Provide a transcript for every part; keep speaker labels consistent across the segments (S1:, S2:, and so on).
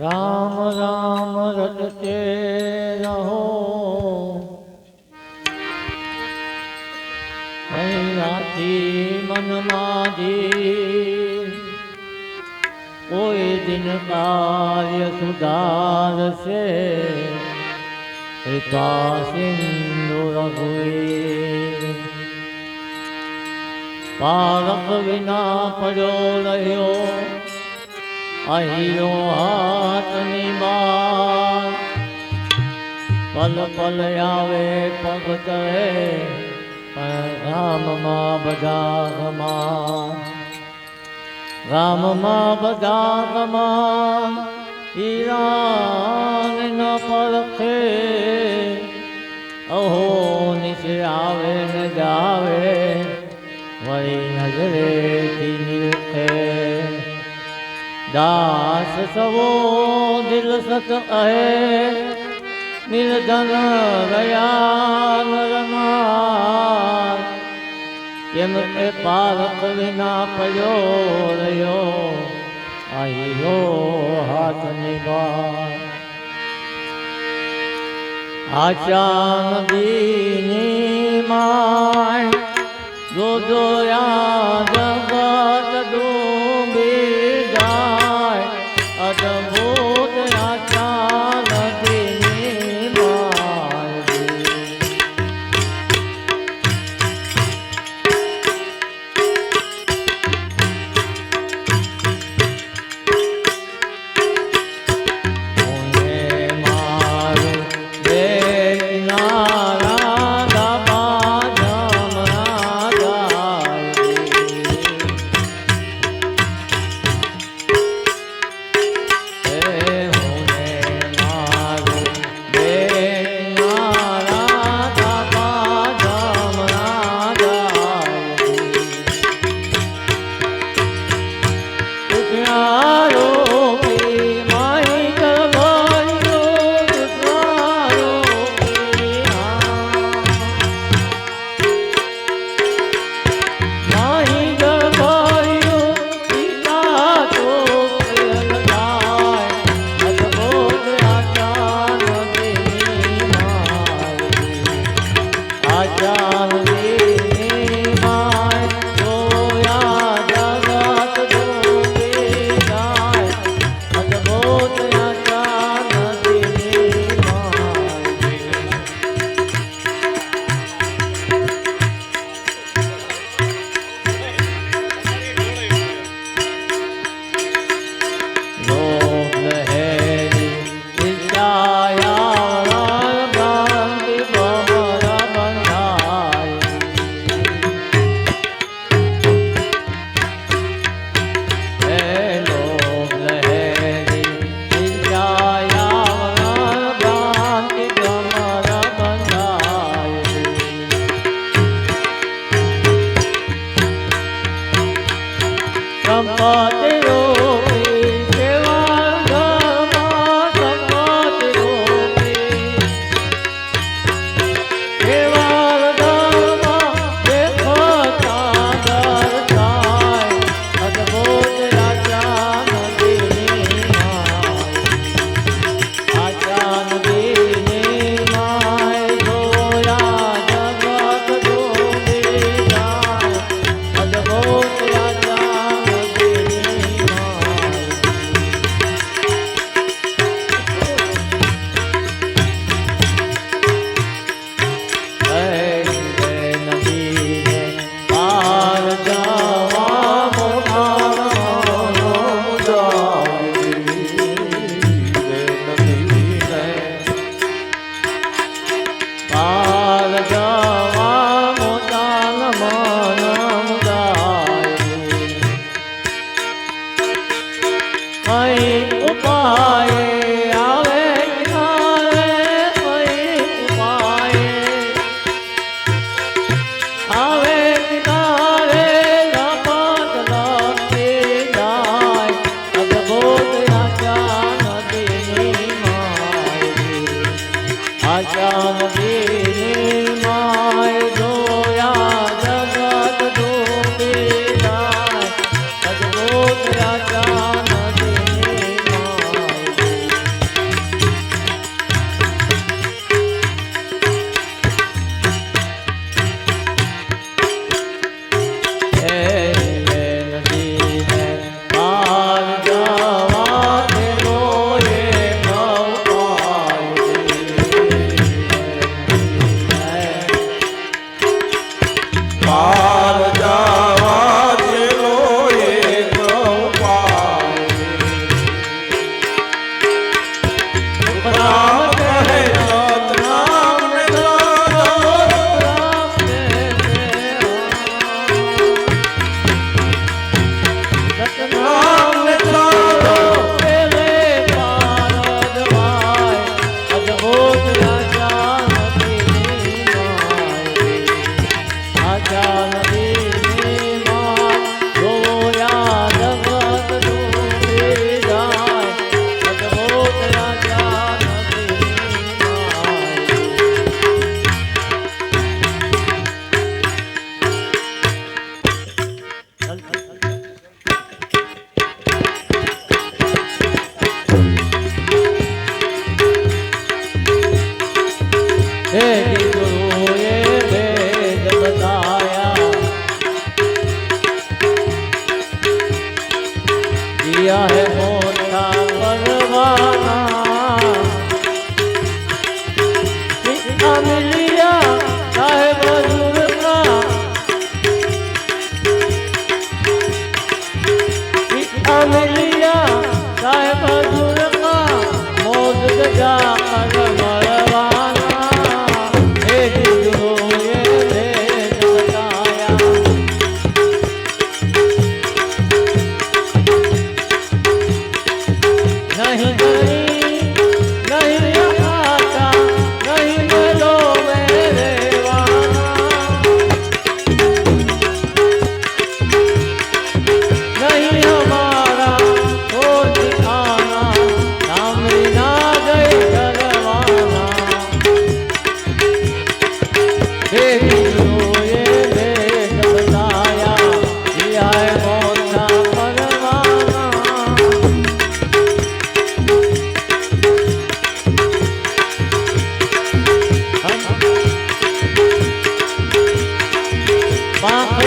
S1: રામ રામ રટતે રહો. અહીંયાથી મનમાંથી કોઈ દિન કાર્ય સુધારશે. કૃપા સિંધુ રઘુએ પારક વિના પડ્યો રહ્યો. અહીંનો હાથની બાર. પલ પલ આવે, પગ પણ રામમાં બધા ગમા રામમાં બધા ગમા ઈરાન ન પરખે. અહો નીચે આવે ને જાવે, વળી નજરેથી નિરખે. દાસ સવો દિલ સત અહે નિર્ધન ગયા કેમ કે પારક વિના પડ્યો રહ્યો આવ્યો હાથની બાર આશા નદીની માય કઈ ઉપાય? આવે કિનારે Yeah.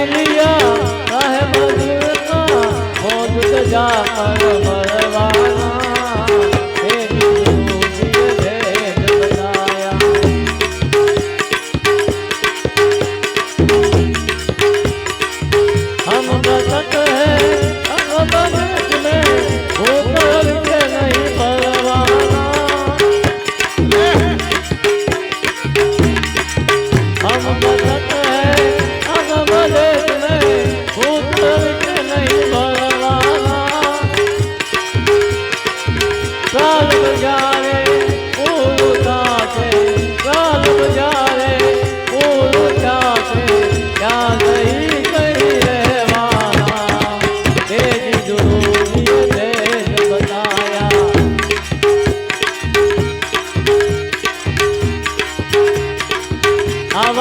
S1: મેલિયા સાહેબ દીવતા ભોજ જા પરમર